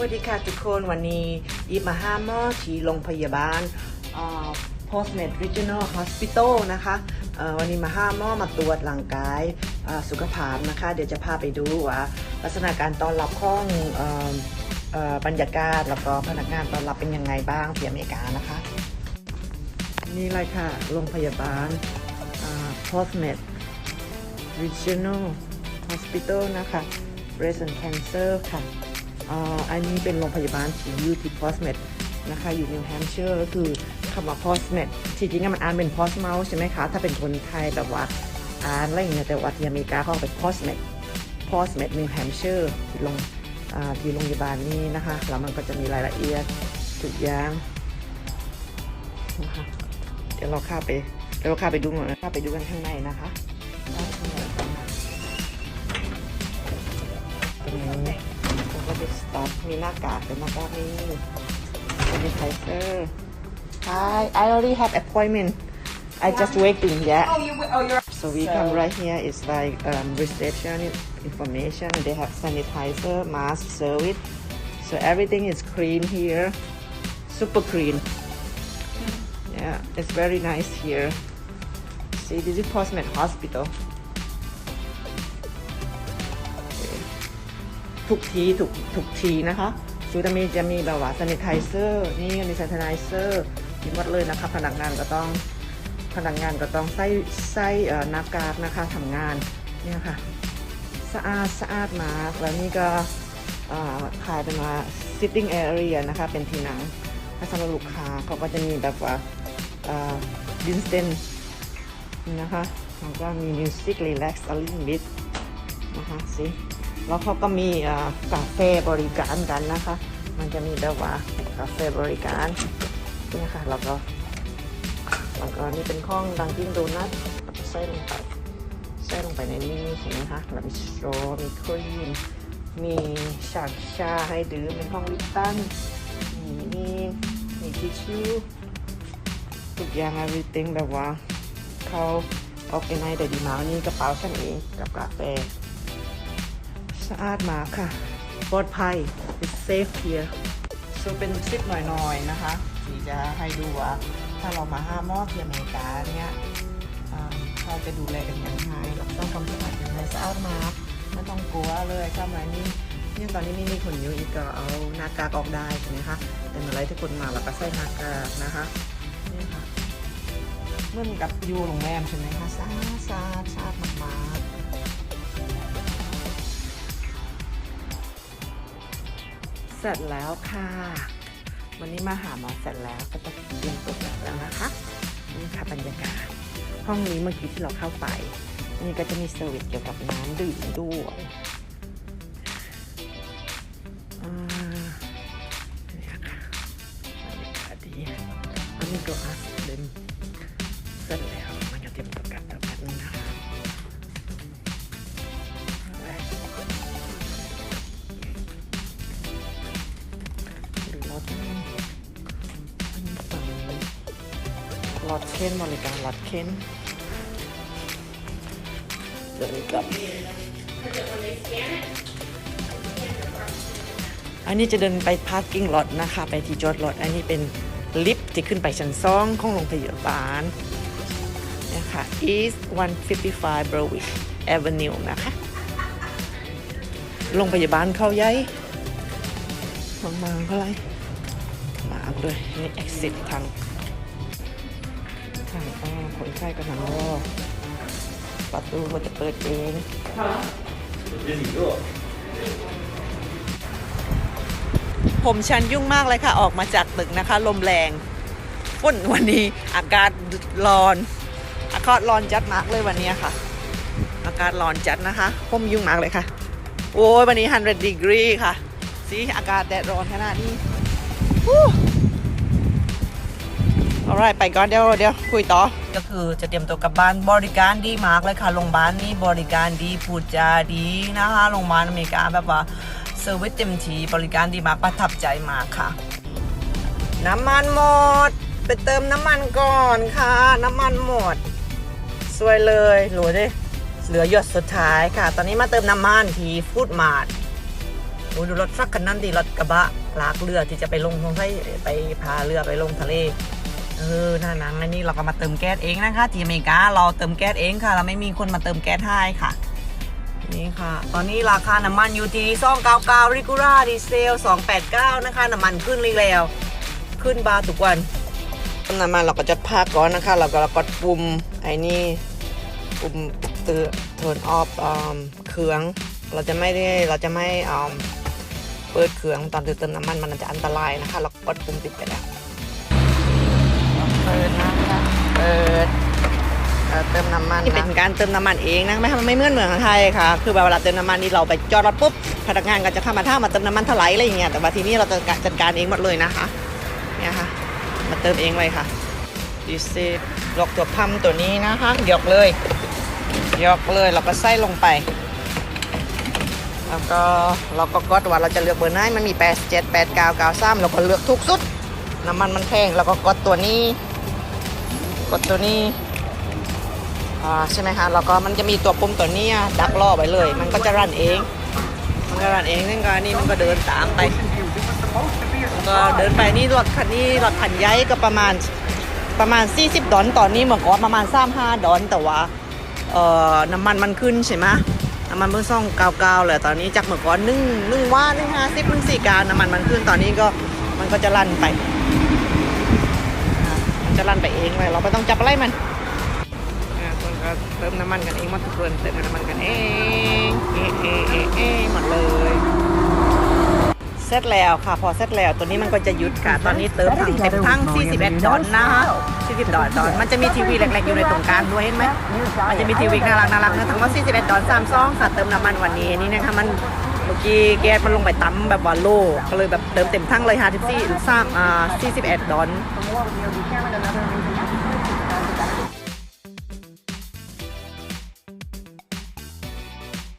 วัสดีค่ะทุกคนวันนี้ยิมาห้าหม้อที่โรงพยาบาล Postmed Regional Hospital นะคะวันนี้มาห้าหม้อมาตรวจร่างกายสุขภาพนะคะ เดี๋ยวจะพาไปดูว่าลักษณะการต้อนรับของบรรยากาศแล้วก็พนักงานต้อนรับเป็นยังไงบ้างที่อเมริกานะคะ นี่เลยค่ะโรงพยาบาล Postmed Regional Hospital นะคะ Breast and Cancer ค่ะ อันนี้เป็นโรงพยาบาลที่อยู่ที่ Postmed นะคะอยู่นิวแฮมเชอร์ก็คือคำว่า Postmed ที่จริงๆมันอ่านเป็น Postmouth ใช่ไหมคะ ถ้าเป็นคนไทยแบบว่าอ่านอะไรอย่างเงี้ยแต่ว่าที่อเมริกาเขาเป็น Postmed Postmed New Hampshire ที่โรงที่โรงพยาบาลนี้นะคะแล้วมันก็จะมีรายละเอียดทุกอย่างนะคะเดี๋ยวเราข้าไปเดี๋ยวเราข้าไปดูหน่อยข้าไปดูกันข้างในนะคะข้างในเป็นยังไงตรงนี้เราก็จะสตาร์ทมีหน้ากากเป็นหน้ากากนี่เป็นไทเซอร์ Hi I already have appointment I just waiting yeah Oh, you. Oh, you're. so we come right here it's like um, reception information they have sanitizer mask service so everything is clean here super clean Yeah, it's very nice here. See, this is Postmed Hospital. ทุกทีทุกทุกทีนะคะซูตามีจะมีแบบว่า sanitizer นี่มี sanitizer มีหมดเลยนะคะพนักงานก็ต้องพนักงานก็ต้องใส่ใส่เอ่อหน้ากากนะคะทำงานเนี่ยค่ะสะอาดสะอาดมากแล้วนี่ก็เอ่อขายเป็นว่า sitting area นะคะเป็นที่นั่งถ้าสำหรับลูกค้าเขาก็จะมีแบบว่าดินสเตนนะคะแล้วก็มีมิวสิกรีแลกซ์อลิมิดนะคะสิ แล้วเขาก็มีกาแฟบริการกันนะคะ มันจะมีแบบว่ากาแฟบริการเนี่ยค่ะแล้วก็แล้วก็นี่เป็นข้องดังกิ้งโดนัทแล้วก็ใส่ลงไปใส่ลงไปในนี้ใช่ไหมคะแล้วมีสโตรมีครีมมีชาชาให้ดื่มเป็นห้องลิปตันมีนี่มีทิชชู่ทุกอย่าง everything แบบว่าเขาออกไนแต่ดีมากนี่กระเป๋าฉันเองกับกาแฟ สะอาดมากค่ะ ปลอดภัย it's safe here so เป็นคลิปหน่อยๆนะคะที่จะให้ดูว่าถ้าเรามาห้ามมอกที่อเมริกาเนี่ยเขาจะดูแลกันยังไงเราต้องความสะอาดยังไงสะอาดมากไม่ต้องกลัวเลยเข้ามานี่เนี่ตอนนี้ไม่มีคนอยู่อีกก็เอาหน้ากากออกได้ใช่ไหมคะแต่เมื่อไรที่คนมาเราก็ใส่หน้ากากนะคะนี่ค่ะเหมื่อนกับอยู่โรงแรมใช่ไหมคะสะอาดสะอาด เสร็จแล้วค่ะ วันนี้มาหาหมอเสร็จแล้วก็จะเตรียมตัวกลับแล้วนะคะนี่ค่ะบรรยากาศ ห้องนี้เมื่อกี้ที่เราเข้าไป นี่ก็จะมีเซอร์วิสเกี่ยวกับน้ำดื่มด้วยอ่านี่ค่ะบรรยากาศดีอันนี้ก็อัสเดนเสร็จแล้ว รถเข็นบริการรถเข็นเดี๋ยวกับอันนี้จะเดินไปพาร์กิ้งรถนะคะ ไปที่จอดรถอันนี้เป็นลิฟต์ที่ขึ้นไปชั้นสองของโรงพยาบาลเนี่ยค่ะ East 155 Berwick Avenue นะคะโรงพยาบาลเข้าใหญ่มากๆเท่าไรมากเลยนี่ exit ทาง ค่ะก็คนไข้กำลังรอประตูมันจะเปิดเองผมชันยุ่งมากเลยค่ะ ออกมาจากตึกนะคะ ลมแรงฝนวันนี้อากาศร้อน อากาศร้อนจัดมากเลยวันนี้ค่ะ อากาศร้อนจัดนะคะผมยุ่งมากเลยค่ะ โอ้ยวันนี้ 100ดีกรีค่ะสิอากาศแดดร้อนขนาดนี้ อาไรไปก่อนเดี๋ยวเดี๋ยวคุยต่อ ก็คือจะเตรียมตัวกลับบ้านบริการดีมากเลยค่ะโรงพยาบาลนี้บริการดีพูดจาดีนะคะโรงพยาบาลอเมริกาแบบว่าเซอร์วิสเต็มทีบริการดีมากประทับใจมากค่ะ น้ำมันหมด ไปเติมน้ำมันก่อนค่ะ น้ำมันหมด สวยเลยหรูดิเหลือหยดสุดท้ายค่ะ ตอนนี้มาเติมน้ำมันที่ฟูดมาร์ทโอ้ดูรถสักคันนั้นดิรถกระบะลากเรือที่จะไปลงทงไทยไปพาเรือไปลงทะเล ออหน้าหนังอันนี้เราก็มาเติมแก๊สเองนะคะ ที่อเมริกาเราเติมแก๊สเองค่ะ เราไม่มีคนมาเติมแก๊สให้ค่ะ นี่ค่ะ ตอนนี้ราคาน้ำมันอยู่ที่299ริกูร่าดีเซล289นะคะน้ำมันขึ้นเลยแล้วขึ้นบาร์ทุกวันน้ำมันเราก็จะพักก่อนนะคะ เราก็เรากดปุ่มไอ้นี่ปุ่มเตือน turn off เครื่อง เราจะไม่ได้เราจะไม่เปิดเครื่องตอนเติมน้ำมันมันจะอันตรายนะคะ เรากดปุ่มปิดไปแล้ว เปิดนะคะเปิดเอ่อเติมน้ำมันนี่เป็นการเติมน้ำมันเองนะไม่ไม่เหมือนเมืองไทยค่ะ คือเวลาเติมน้ำมันนี่เราไปจอดรถปุ๊บพนักงานก็จะเข้ามาท่ามมาเติมน้ำมันเท่าไหร่อะไรอย่างเงี้ยแต่ว่าทีนี้เราจะจัดการเองหมดเลยนะคะเนี่ยค่ะมาเติมเองเลยค่ะดีเซลล็อกตัวพัมป์ตัวนี้นะคะยกเลยยกเลยเราก็ใส่ลงไป แล้วก็เราก็กดว่าเราจะเลือกเบอร์ไหนมันมี 8 7 8 9 9 3เราก็เลือกทุกสุดน้ำมันมันแพงเราก็กดตัวนี้ กดตัวนี้อ่าใช่ไหมคะแล้วก็มันจะมีตัวปุ่มตัวนี้ดักล่อไปเลย มันก็จะรันเอง มันก็รันเองนั่นก็นี่มันก็เดินตามไปก็เดินไปนี่รถคันนี้รถคันใหญ่ก็ประมาณประมาณ 40 ดอลตอนนี้เหมื่อก่อนประมาณ35ดอลแต่ว่าเอ่อน้ำมันมันขึ้นใช่ไหมน้ำมันเพิ่งซ่อง99เลยตอนนี้จากเมื่อก่อนนึ่งนึ่งว่านึ่งห้าสิบนึ่งสี่กาน้ำมันมันขึ้นตอนนี้ก็มันก็จะลั่นไป จะลั่นไปเองเลยเราไม่ต้องจับอะไรมันอ่าคนก็เติมน้ำมันกันเองหมดทุกคนเติมน้ำมันกันเองเอะเอะเอะเอะหมดเลยเสร็จแล้วค่ะพอเสร็จแล้วตัวนี้มันก็จะหยุดค่ะ ตอนนี้เติมถังเต็มทั้ง 41 ดอลนะคะ40 ดอลดอลมันจะมีทีวีเล็กๆอยู่ในตรงกลางด้วยเห็นไหมมันจะมีทีวีน่ารักน่ารักนะทั้งหมด41 ดอล3ซองค่ะเติมน้ำมันวันนี้นี่นะคะมันเมื่อกี้แก๊สมันลงไปตั้มแบบวันโลก็เลยแบบเติมเต็มทั้งเลย54หรือ3อ่า41ดอล